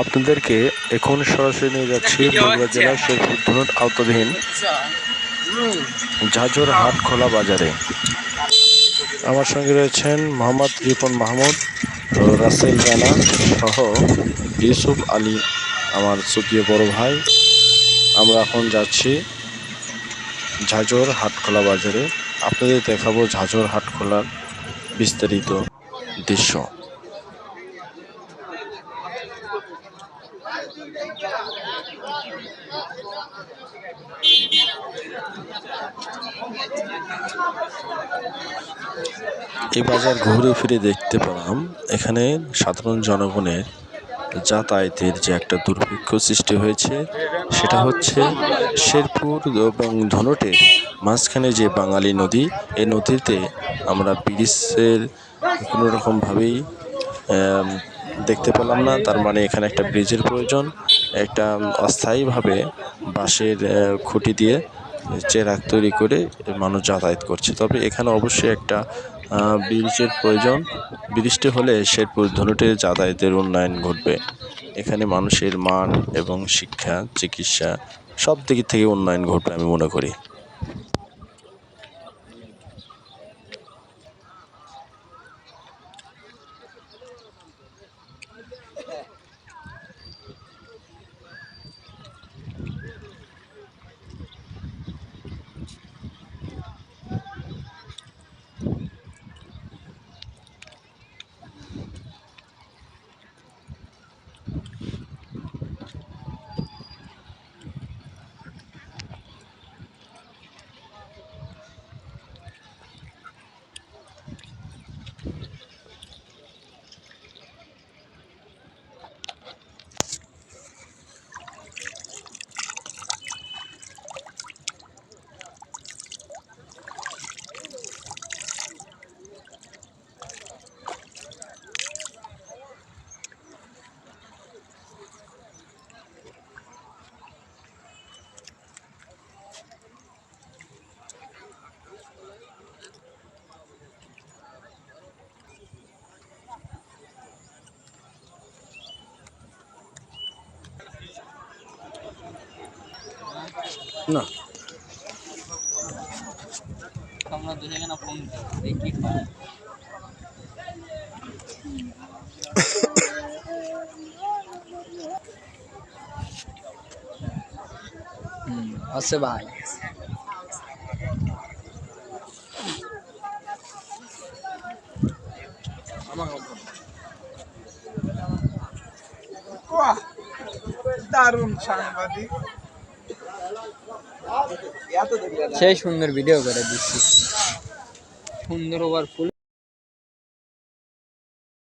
আপনাদেরকে এখন সরাসরি নিয়ে যাচ্ছি বগুড়া জেলার শেরপুর ধনুট আওতাধীন ঝাঁঝর হাট খোলা বাজারে। আমার সঙ্গে রয়েছেন মোহাম্মদ রিপন মাহমুদ রাসেল রানা সহ ইউসুফ আলী আমার সুপ্রিয় বড় ভাই। আমরা এখন যাচ্ছি ঝাঁঝর হাটখোলা বাজারে। আপনাদের দেখাবো ঝাঁঝর হাটখোলার বিস্তারিত দৃশ্য। এই বাজার ঘুরে ফিরে দেখতে পেলাম এখানে সাধারণ জনগণের যাতায়াতের যে একটা দুর্ভিক্ষ সৃষ্টি হয়েছে সেটা হচ্ছে শেরপুর এবং ধনটের মাঝখানে যে বাঙালি নদী এই নদীতে আমরা ব্রিজের কোনো রকমভাবেই আম, দেখতে পেলাম না, তার মানে এখানে একটা ব্রিজের প্রয়োজন, একটা অস্থায়ীভাবে বাঁশের খুঁটি দিয়ে চেরাক তৈরি করে মানুষ যাতায়াত করছে। তবে এখানে অবশ্যই একটা ব্রিজের প্রয়োজন। ব্রিজটি হলে শেরপুর ধনুটে যাতায়াতের উন্নয়ন ঘটবে। এখানে মানুষের মান এবং শিক্ষা, চিকিৎসা সব দিক থেকে উন্নয়ন ঘটবে আমি মনে করি। না। আছে ভাই। দারুণ সাংবাদিক। সেই সুন্দর ভিডিও করে দিচ্ছি। সুন্দর ওভার ফুল